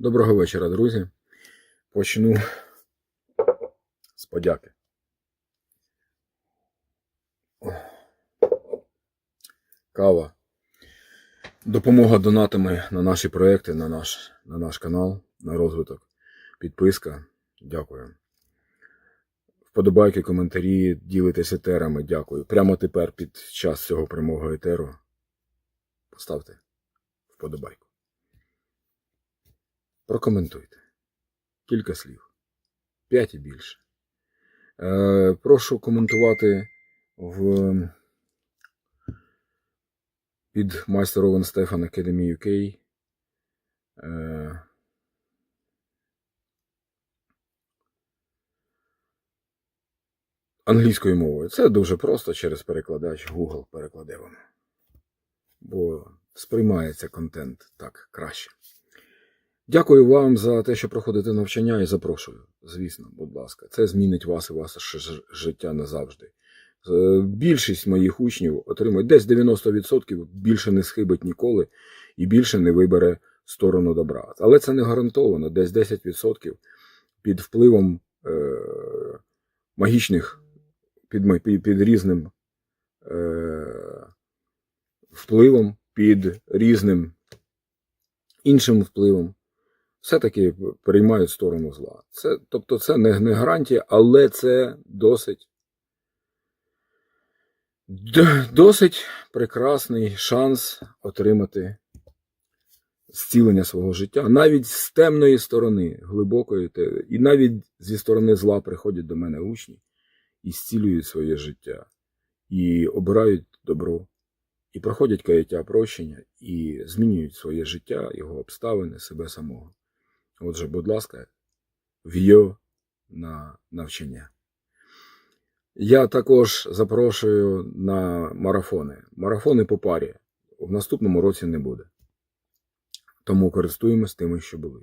Доброго вечора, друзі. Почну з подяки. Кава. Допомога донатами на наші проекти, на наш, на наш канал, на розвиток. Підписка. Дякую. Вподобайки, коментарі, ділитесь етерами. Дякую. Прямо тепер під час цього прямого етеру. Поставте вподобайку. Прокоментуйте. Кілька слів. П'ять і більше. Е, прошу коментувати в під майстер Овен Стефан Academy UK. Е, англійською мовою. Це дуже просто через перекладач. Google перекладе вам. Бо сприймається контент так краще. Дякую вам за те, що проходите навчання і запрошую. Звісно, будь ласка, це змінить вас і ваше життя назавжди. Більшість моїх учнів отримують десь 90% більше не схибить ніколи і більше не вибере сторону добра. Але це не гарантовано. Десь 10% під впливом е, магічних, під, під, під різним е, впливом, під різним іншим впливом все-таки переймають сторону зла. Це, тобто це не, не гарантія, але це досить, досить прекрасний шанс отримати зцілення свого життя. Навіть з темної сторони, глибокої, і навіть зі сторони зла приходять до мене учні і зцілюють своє життя, і обирають добро, і проходять каяття прощення, і змінюють своє життя, його обставини, себе самого. Отже, будь ласка, в'йо на навчання. Я також запрошую на марафони. Марафони по парі в наступному році не буде. Тому користуємось тими, що були.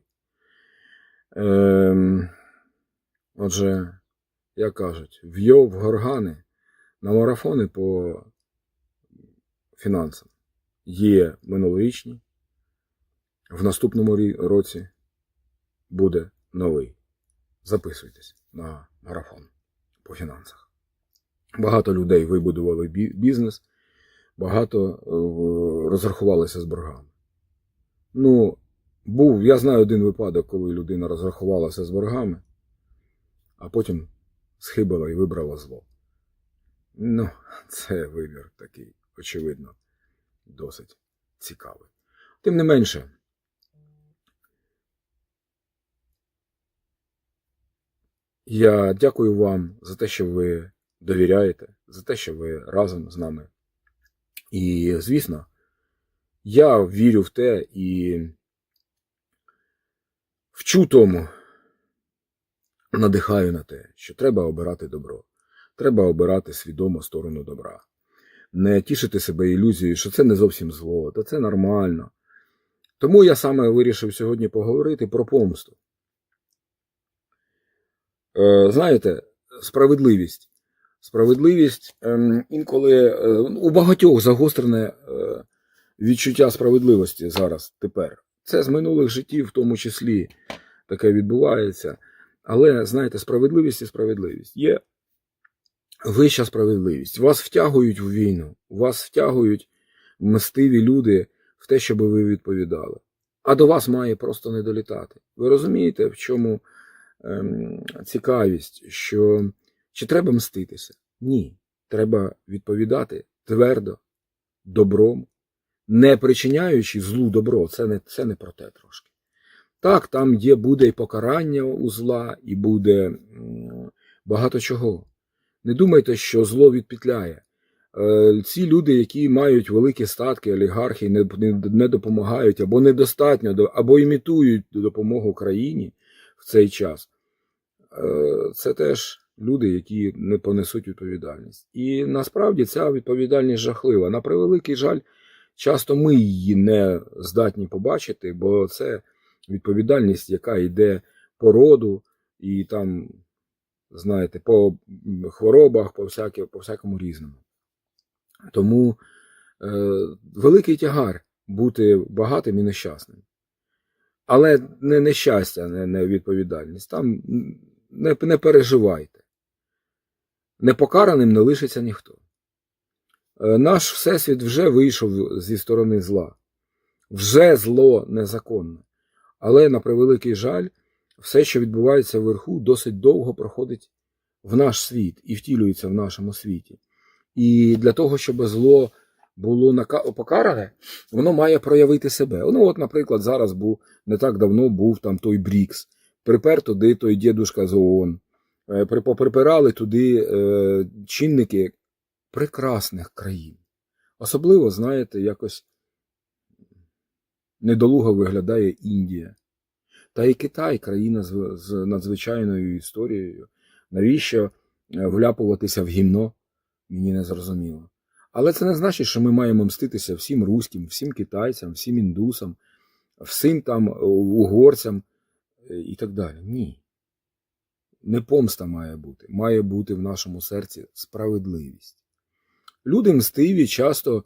Ем, отже, як кажуть, в'йо в горгани на марафони по фінансам є минулорічні. В наступному році буде новий. Записуйтесь на марафон по фінансах. Багато людей вибудували бізнес, багато е, розрахувалися з боргами. Ну, був, я знаю один випадок, коли людина розрахувалася з боргами, а потім схибила і вибрала зло. Ну, це вибір такий, очевидно, досить цікавий. Тим не менше, Я дякую вам за те, що ви довіряєте, за те, що ви разом з нами. І, звісно, я вірю в те і вчу тому, надихаю на те, що треба обирати добро. Треба обирати свідомо сторону добра. Не тішити себе ілюзією, що це не зовсім зло, та це нормально. Тому я саме вирішив сьогодні поговорити про помсту. Е, знаєте, справедливість. Справедливість ем, інколи е, у багатьох загострене е, відчуття справедливості зараз тепер. Це з минулих життів, в тому числі, таке відбувається. Але знаєте, справедливість і справедливість. Є вища справедливість. Вас втягують в війну, вас втягують мстиві люди в те, щоб ви відповідали. А до вас має просто не долітати. Ви розумієте, в чому цікавість, що чи треба мститися? Ні. Треба відповідати твердо, добром, не причиняючи злу добро. Це не, це не про те трошки. Так, там є, буде і покарання у зла, і буде багато чого. Не думайте, що зло відпетляє. Е, Ці люди, які мають великі статки, олігархи, не, не, не допомагають або недостатньо, або імітують допомогу країні цей час. Е, Це теж люди, які не понесуть відповідальність. І насправді ця відповідальність жахлива. На превеликий жаль, часто ми її не здатні побачити, бо це відповідальність, яка йде по роду і там, знаєте, по хворобах, по, всяке, по всякому різному. Тому е, великий тягар бути багатим і нещасним. Але не нещастя, не, не відповідальність. Там не, не переживайте. Непокараним не лишиться ніхто. Е, Наш Всесвіт вже вийшов зі сторони зла. Вже зло незаконне. Але, на превеликий жаль, все, що відбувається вверху, досить довго проходить в наш світ і втілюється в нашому світі. І для того, щоб зло було покаране, воно має проявити себе. Ну, от, наприклад, зараз був не так давно був там той Брікс. Припер туди той дідушка з ООН. Е, Поприпирали туди е, чинники прекрасних країн. Особливо, знаєте, якось недолуго виглядає Індія. Та і Китай, країна з, надзвичайною історією. Навіщо е, вляпуватися в гімно? Мені не зрозуміло. Але це не значить, що ми маємо мститися всім руським, всім китайцям, всім індусам, всім там е, угорцям е, і так далі. Ні. Не помста має бути. Має бути в нашому серці справедливість. Люди мстиві часто,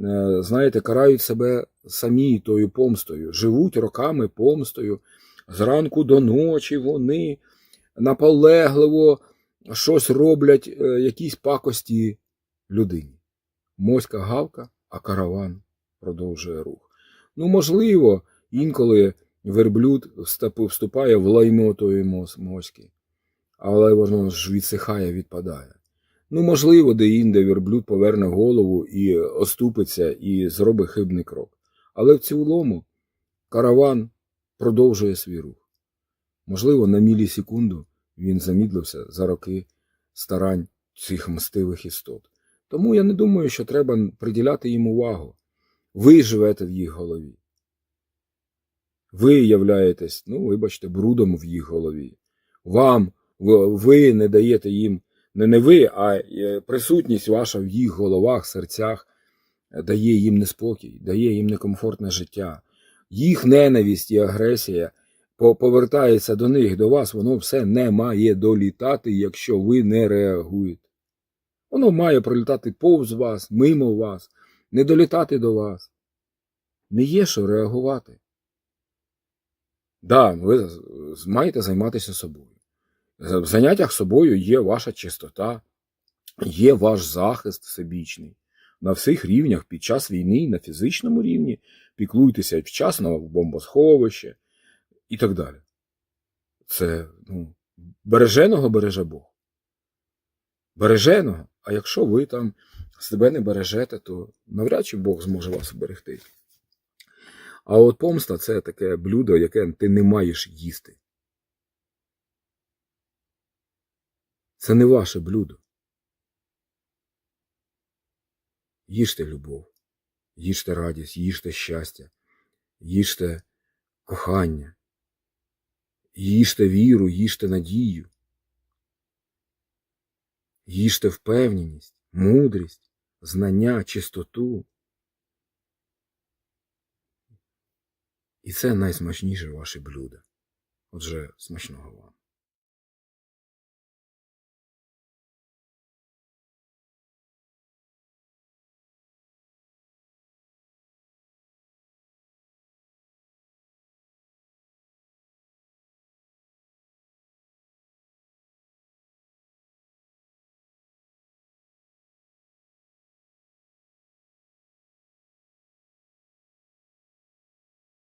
е, знаєте, карають себе самі тою помстою, живуть роками помстою. Зранку до ночі вони наполегливо щось роблять, якісь пакості людині. Моська гавка, а караван продовжує рух. Ну, можливо, інколи верблюд вступає в лайно тої моськи, але воно ж відсихає, відпадає. Ну, можливо, де-інде верблюд поверне голову і оступиться, і зробить хибний крок. Але в цілому караван продовжує свій рух. Можливо, на мілісекунду він замідлився за роки старань цих мстивих істот. Тому я не думаю, що треба приділяти їм увагу. Ви живете в їх голові. Ви являєтесь, ну, вибачте, брудом в їх голові. Вам, ви, не даєте їм, не не ви, а е, присутність ваша в їх головах, серцях е, дає їм неспокій, дає їм некомфортне життя. Їх ненависть і агресія повертається до них, до вас, воно все не має долітати, якщо ви не реагуєте. Воно має пролітати повз вас, мимо вас, не долітати до вас. Не є що реагувати. Да, ви з- з- маєте займатися собою. В заняттях собою є ваша чистота, є ваш захист всебічний. На всіх рівнях під час війни, на фізичному рівні, піклуйтеся вчасно в бомбосховище і так далі. Це ну, береженого береже Бог. Береженого. А якщо ви там себе не бережете, то навряд чи Бог зможе вас берегти. А от помста це таке блюдо, яке ти не маєш їсти. Це не ваше блюдо. Їжте любов, їжте радість, їжте щастя, їжте кохання, їжте віру, їжте надію, їжте впевненість, мудрість, знання, чистоту. І це найсмачніше ваше блюдо. Отже, смачного вам.